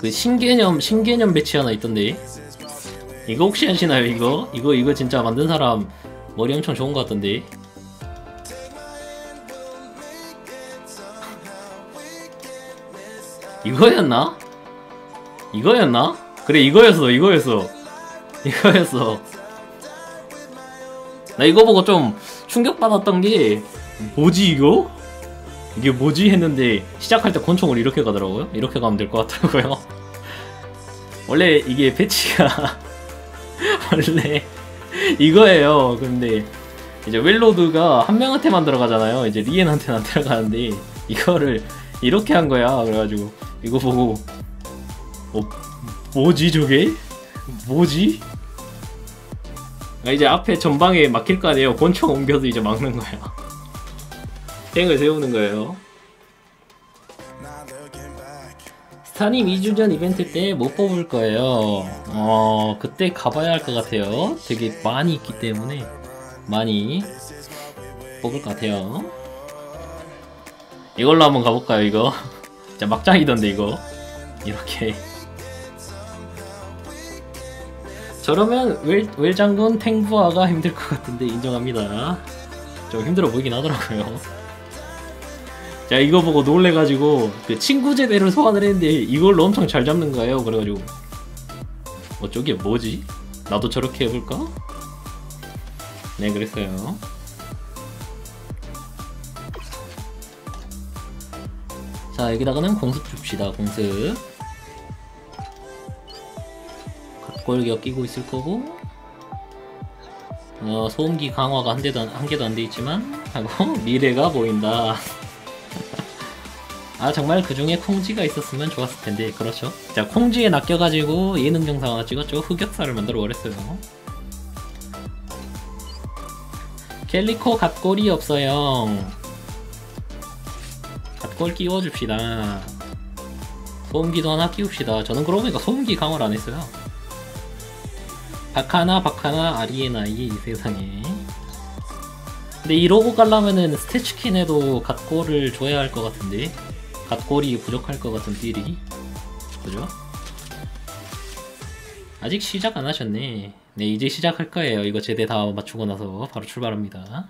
그 신개념 신개념 배치 하나 있던데 이거 혹시 아시나요 이거? 이거 이거 진짜 만든 사람 머리 엄청 좋은 것 같던데 이거였나? 이거였나? 그래 이거였어 이거였어 이거였어 나 이거 보고 좀 충격받았던 게 뭐지 이거? 이게 뭐지? 했는데 시작할 때 권총을 이렇게 가더라고요. 이렇게 가면 될 것 같더라고요. 원래 이게 배치가 원래 이거예요. 근데 이제 웰로드가 한 명한테만 들어가잖아요. 이제 리엔한테는 안 들어가는데 이거를 이렇게 한 거야. 그래가지고 이거 보고 어 뭐지 저게? 뭐지? 아, 이제 앞에 전방에 막힐 거 아니에요. 권총 옮겨서 이제 막는 거야 탱을 세우는 거예요. 스타님 2주 전 이벤트 때 못 뽑을 거예요. 어 그때 가봐야 할 것 같아요. 되게 많이 있기 때문에 많이 뽑을 것 같아요. 이걸로 한번 가볼까요 이거? 진짜 막장이던데 이거. 이렇게. 저러면 웰, 웰 장군 탱부아가 힘들 것 같은데 인정합니다. 좀 힘들어 보이긴 하더라고요 자 이거 보고 놀래가지고 그 친구 제대로 소환을 했는데 이걸로 엄청 잘 잡는 거예요. 그래가지고 어 저게 뭐지? 나도 저렇게 해볼까? 네 그랬어요. 자 여기다가는 공습 줍시다. 공습. 각골격 끼고 있을 거고. 어, 소음기 강화가 한 안- 한 개도 안 돼 있지만 하고 미래가 보인다 아 정말 그 중에 콩지가 있었으면 좋았을 텐데. 그렇죠. 자 콩지에 낚여가지고 예능 영상 하나 찍었죠 흑역사를 만들어 버렸어요. 캘리코 갓골이 없어요. 갓골 끼워줍시다. 소음기도 하나 끼웁시다. 저는 그러고 보니까 소음기 강화를 안 했어요. 바카나 바카나 아리에나이 이 세상에. 근데 이 로고 깔려면은 스태치킨에도 갓골을 줘야 할 것 같은데 갓골이 부족할 것 같은 삘이 그죠? 아직 시작 안 하셨네. 네 이제 시작할 거예요. 이거 제대 다 맞추고 나서 바로 출발합니다